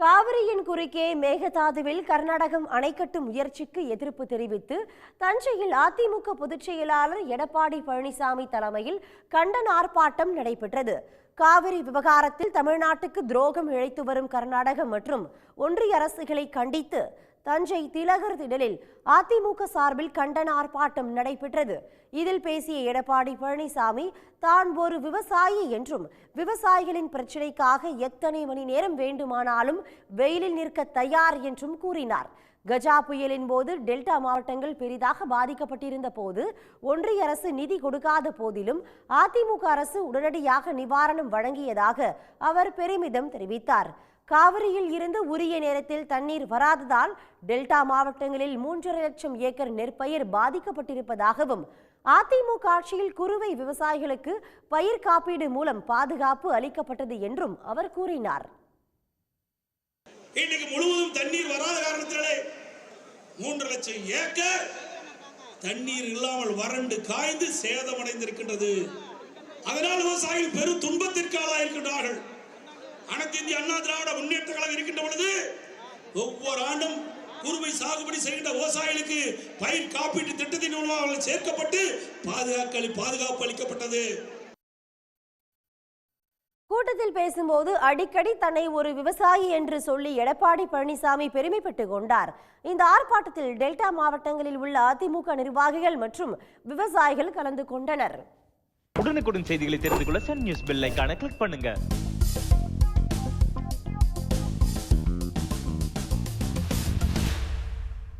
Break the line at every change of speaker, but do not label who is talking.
காவிரியின் குறுக்கே மேகதாதுவில் கர்நாடகம் அணைக்கட்டும் முயற்சிக்கு எதிர்ப்பு தெரிவித்து தஞ்சையில் அதிமுக பொதுச் செயலாளர் எடப்பாடி பழனிசாமி தலைமையில் கண்டன ஆர்ப்பாட்டம் நடைபெற்றது. காவிரி விவகாரத்தில் தமிழ்நாட்டுக்கு துரோகம் இழைத்து வரும் கர்நாடகம் மற்றும் ஒன்றிய அரசுகளை கண்டித்து தஞ்சை திலகர் திடலில் அதிமுக சார்பில் கண்டன ஆர்ப்பாட்டம் நடைபெற்றது. இதில் பேசிய எடப்பாடி பழனிசாமி தான் ஒரு விவசாயி என்றும் விவசாயிகளின் பிரச்சினைக்காக எத்தனை மணி நேரம் வேண்டுமானாலும் வெயிலில் நிற்க தயார் என்றும் கூறினார். கஜா புயலின் போது டெல்டா மாவட்டங்கள் பெரிதாக பாதிக்கப்பட்டிருந்த போது ஒன்றிய அரசு நிதி கொடுக்காத போதிலும் அதிமுக அரசு உடனடியாக நிவாரணம் வழங்கியதாக அவர் பெருமிதம் தெரிவித்தார். காவிரியில் இருந்து உரிய நேரத்தில் தண்ணீர் வராததால் டெல்டா மாவட்டங்களில் மூன்றரை லட்சம் ஏக்கர் நெற்பயிர் பாதிக்கப்பட்டிருப்பதாகவும் அதிமுக ஆட்சியில் குறுவை விவசாயிகளுக்கு பயிர் காப்பீடு மூலம் பாதுகாப்பு அளிக்கப்பட்டது என்றும் அவர் கூறினார்.
இன்னைக்கு முழுவதும் தண்ணீர் வராத காரணத்தினாலே மூன்று லட்சம் ஏக்கர் தண்ணீர் இல்லாமல் வறண்டு காய்ந்து சேதமடைந்திருக்கின்றது. அதனால் விவசாயிகள் பெரும் துன்பத்திற்கு ஆளாயிருக்கின்றார்கள் அனைத்து இந்திய அண்ணா திராவிட முன்னேற்ற கழகம் இருக்கின்ற பொழுது ஒவ்வொரு ஆண்டும் குறுவை சாகுபடி செய்கின்ற விவசாயிகளுக்கு பயிர் காப்பீட்டு திட்டத்தின் மூலமாக அவர்கள் சேர்க்கப்பட்டு பாதுகாக்க பாதுகாப்பு அளிக்கப்பட்டது.
கூட்டத்தில் பேசும்போது அடிக்கடி தன்னை ஒரு விவசாயி என்று சொல்லி எடப்பாடி பழனிசாமி பெருமைப்பட்டுக் கொண்டார். இந்த ஆர்ப்பாட்டத்தில் டெல்டா மாவட்டங்களில் உள்ள அதிமுக நிர்வாகிகள் மற்றும் விவசாயிகள் கலந்து கொண்டனர்.
உடனுக்குடன் செய்திகளை தெரிந்து கொள்ள சன் நியூஸ் பெல் ஐகானை கிளிக் பண்ணுங்க.